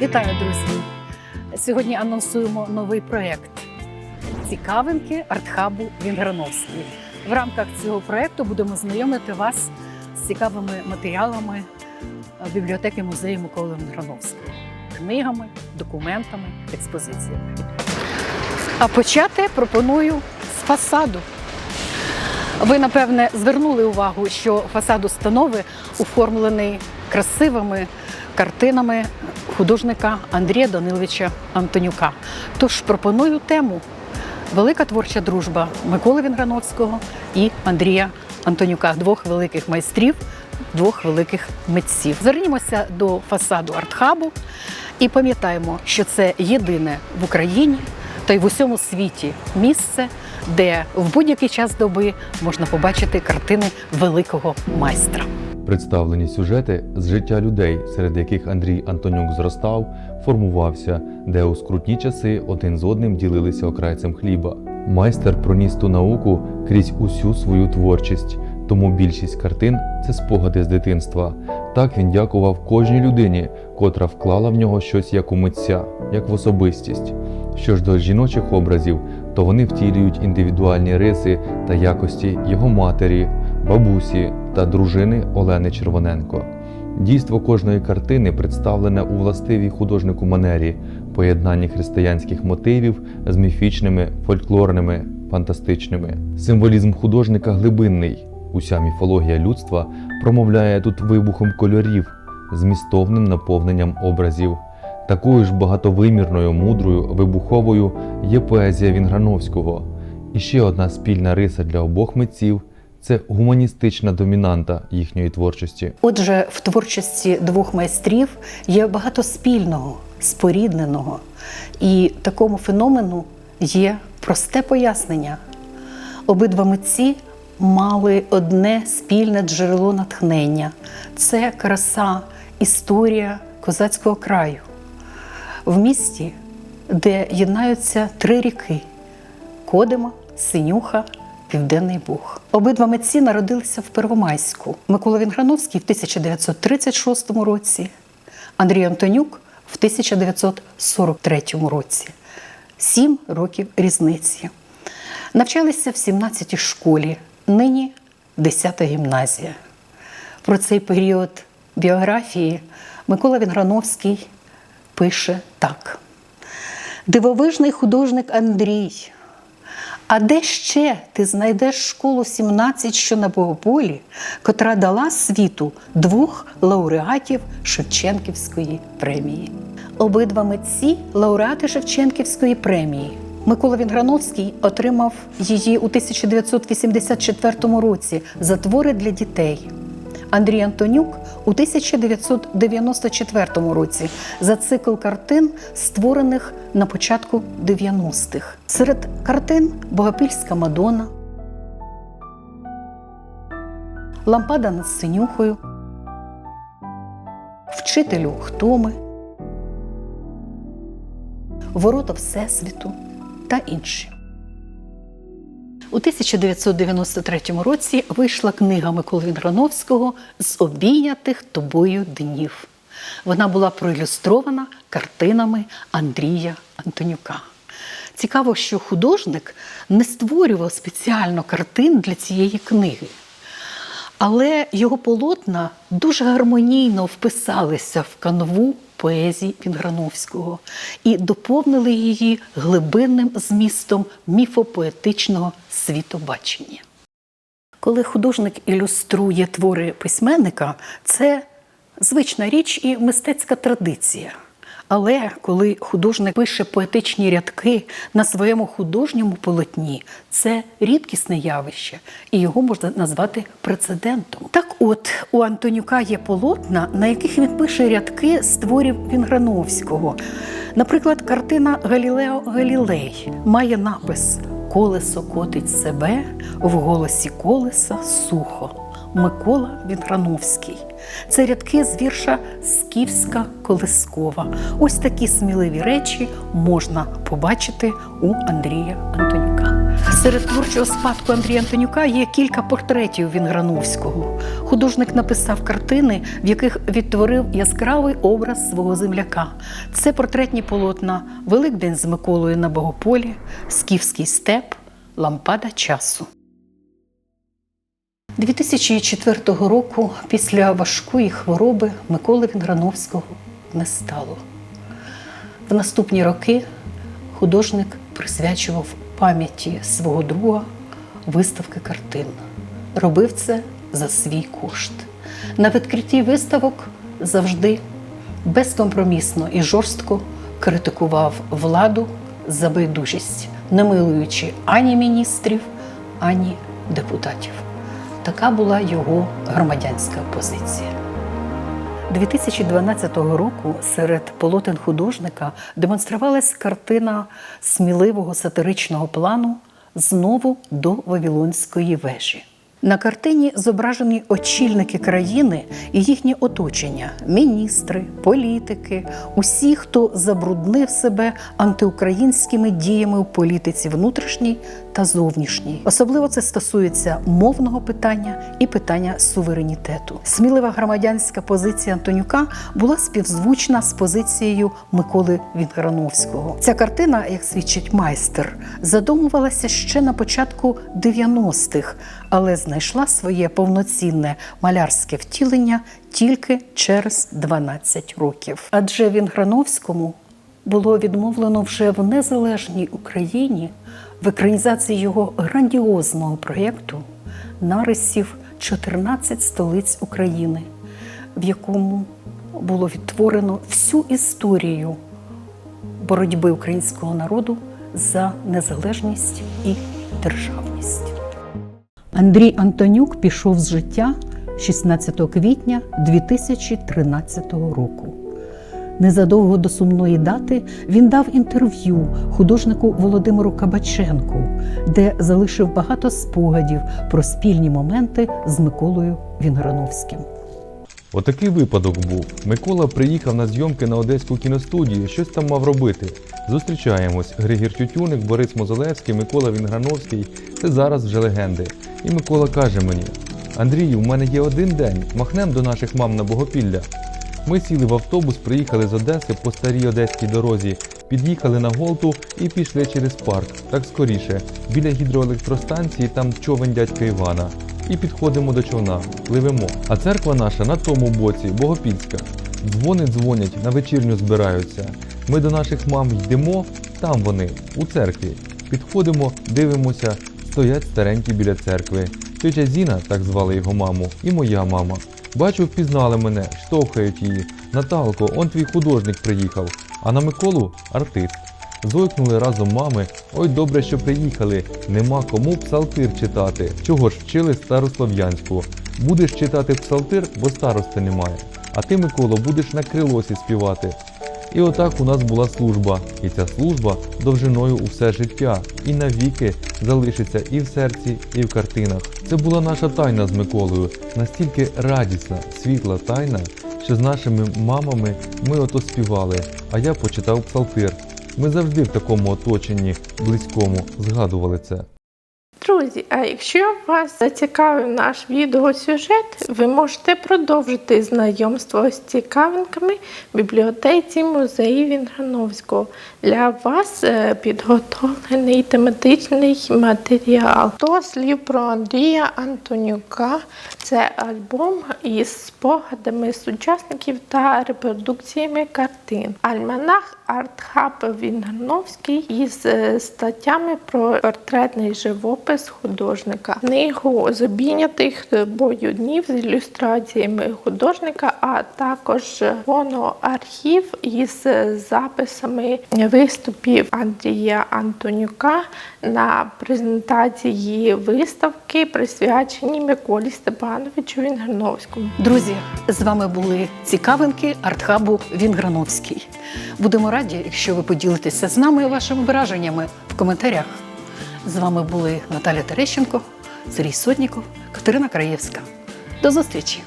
Вітаю, друзі! Сьогодні анонсуємо новий проєкт Цікавинки артхабу Вінграновський. В рамках цього проєкту будемо знайомити вас з цікавими матеріалами бібліотеки музею Миколи Вінграновського, книгами, документами, експозиціями. А почати пропоную з фасаду. Ви, напевне, звернули увагу, що фасад установи оформлений красивими картинами художника Андрія Даниловича Антонюка. Тож пропоную тему Велика творча дружба Миколи Вінграновського і Андрія Антонюка, двох великих майстрів, двох великих митців. Звернімося до фасаду артхабу і пам'ятаємо, що це єдине в Україні та й в усьому світі місце, де в будь-який час доби можна побачити картини великого майстра. Представлені сюжети з життя людей, серед яких Андрій Антонюк зростав, формувався, де у скрутні часи один з одним ділилися окрайцем хліба. Майстер проніс ту науку крізь усю свою творчість, тому більшість картин це спогади з дитинства. Так він дякував кожній людині, котра вклала в нього щось як у митця, як в особистість. Що ж до жіночих образів, то вони втілюють індивідуальні риси та якості його матері, бабусі та дружини Олени Червоненко. Дійство кожної картини представлене у властивій художнику манері, поєднанні християнських мотивів з міфічними, фольклорними, фантастичними. Символізм художника глибинний. Уся міфологія людства промовляє тут вибухом кольорів, змістовним наповненням образів. Такою ж багатовимірною, мудрою, вибуховою є поезія Вінграновського. І ще одна спільна риса для обох митців це гуманістична домінанта їхньої творчості. Отже, в творчості двох майстрів є багато спільного, спорідненого, і такому феномену є просте пояснення. Обидва митці мали одне спільне джерело натхнення це краса, історія козацького краю. В місті, де єднаються три ріки Кодима, Синюха, Південний Буг. Обидва митці народилися в Первомайську. Микола Вінграновський в 1936 році, Андрій Антонюк в 1943 році. Сім років різниці. Навчалися в 17-й школі, нині 10-та гімназія. Про цей період біографії Микола Вінграновський пише так: Дивовижний художник Андрій. А де ще ти знайдеш школу 17, що на Богополі, котра дала світу двох лауреатів Шевченківської премії? Обидва митці лауреати Шевченківської премії. Микола Вінграновський отримав її у 1984 році за твори для дітей. Андрій Антонюк у 1994 році за цикл картин, створених на початку 90-х. Серед картин Богопільська Мадона, Лампада над синюхою, Вчителю хто ми, Ворота Всесвіту та інші. У 1993 році вийшла книга Миколи Вінграновського з обійнятих тобою днів. Вона була проілюстрована картинами Андрія Антонюка. Цікаво, що художник не створював спеціально картин для цієї книги. Але його полотна дуже гармонійно вписалися в канву поезії Вінграновського і доповнили її глибинним змістом міфопоетичного світобачення. Коли художник ілюструє твори письменника, це звична річ і мистецька традиція. Але коли художник пише поетичні рядки на своєму художньому полотні, це рідкісне явище, і його можна назвати прецедентом. Так, от у Антонюка є полотна, на яких він пише рядки з творів Вінграновського. Наприклад, картина Галілео Галілей має напис Колесо котить себе в голосі колеса сухо. Микола Вінграновський. Це рядки з вірша Скіфська Колескова. Ось такі сміливі речі можна побачити у Андрія Антонюка. Серед творчого спадку Андрія Антонюка є кілька портретів Вінграновського. Художник написав картини, в яких відтворив яскравий образ свого земляка. Це портретні полотна Великдень з Миколою на Богополі, Скіфський степ, Лампада часу. 2004 року, після важкої хвороби, Миколи Вінграновського не стало. В наступні роки художник присвячував пам'яті свого друга виставки картин. Робив це за свій кошт. На відкритті виставок завжди безкомпромісно і жорстко критикував владу за байдужість, не милуючи ані міністрів, ані депутатів. Така була його громадянська позиція. 2012 року серед полотен художника демонструвалась картина сміливого сатиричного плану знову до Вавилонської вежі. На картині зображені очільники країни і їхнє оточення, міністри, політики, усі, хто забруднив себе антиукраїнськими діями у політиці внутрішній та зовнішній. Особливо це стосується мовного питання і питання суверенітету. Смілива громадянська позиція Антонюка була співзвучна з позицією Миколи Вінграновського. Ця картина, як свідчить майстер, задумувалася ще на початку 90-х, але знайшла своє повноцінне малярське втілення тільки через 12 років. Адже Вінграновському було відмовлено вже в незалежній Україні в екранізації його грандіозного проєкту нарисів 14 столиць України, в якому було відтворено всю історію боротьби українського народу за незалежність і державність. Андрій Антонюк пішов з життя 16 квітня 2013 року. Незадовго до сумної дати він дав інтерв'ю художнику Володимиру Кабаченку, де залишив багато спогадів про спільні моменти з Миколою Вінграновським. Отакий випадок був. Микола приїхав на зйомки на одеську кіностудію, щось там мав робити. Зустрічаємось. Григір Тютюник, Борис Мозолевський, Микола Вінграновський. Це зараз вже легенди. І Микола каже мені: Андрію, у мене є один день, махнем до наших мам на Богопілля. Ми сіли в автобус, приїхали з Одеси по старій одеській дорозі, під'їхали на Голту і пішли через парк, так скоріше, біля гідроелектростанції, там човен дядька Івана. І підходимо до човна, пливемо. А церква наша на тому боці, Богопільська. Дзвони дзвонять, на вечірню збираються. Ми до наших мам йдемо, там вони, у церкві. Підходимо, дивимося, стоять старенькі біля церкви. Тетя Зіна, так звали його маму, і моя мама. Бачу, впізнали мене, штовхають її. Наталко, он твій художник приїхав, а на Миколу артист. Зойкнули разом мами. Ой, добре, що приїхали. Нема кому псалтир читати. Чого ж вчили старослов'янську? Будеш читати псалтир, бо старости немає. А ти, Миколо, будеш на крилосі співати. І отак у нас була служба, і ця служба довжиною у все життя, і навіки залишиться і в серці, і в картинах. Це була наша тайна з Миколою, настільки радісна, світла тайна, що з нашими мамами ми ото співали, а я почитав псалтир. Ми завжди в такому оточенні близькому згадували це. Друзі, а якщо вас зацікавив наш відеосюжет, ви можете продовжити знайомство з цікавинками в бібліотеці музею Вінграновського. Для вас е, підготовлений тематичний матеріал. То слів про Андрія Антонюка. Це альбом із спогадами сучасників та репродукціями картин. Альманах Артхаб Вінграновський із е, статтями про портретний живопис художника. Книгу з обійнятих тобою днів з ілюстраціями художника, а також фоноархів із записами виступів Андрія Антонюка на презентації виставки, присвячені Миколі Степановичу Вінграновському. Друзі, з вами були цікавинки артхабу Вінграновський. Будемо раді, якщо ви поділитеся з нами вашими враженнями в коментарях. З вами були Наталя Терещенко, Сергій Сотніков, Катерина Краєвська. До зустрічі!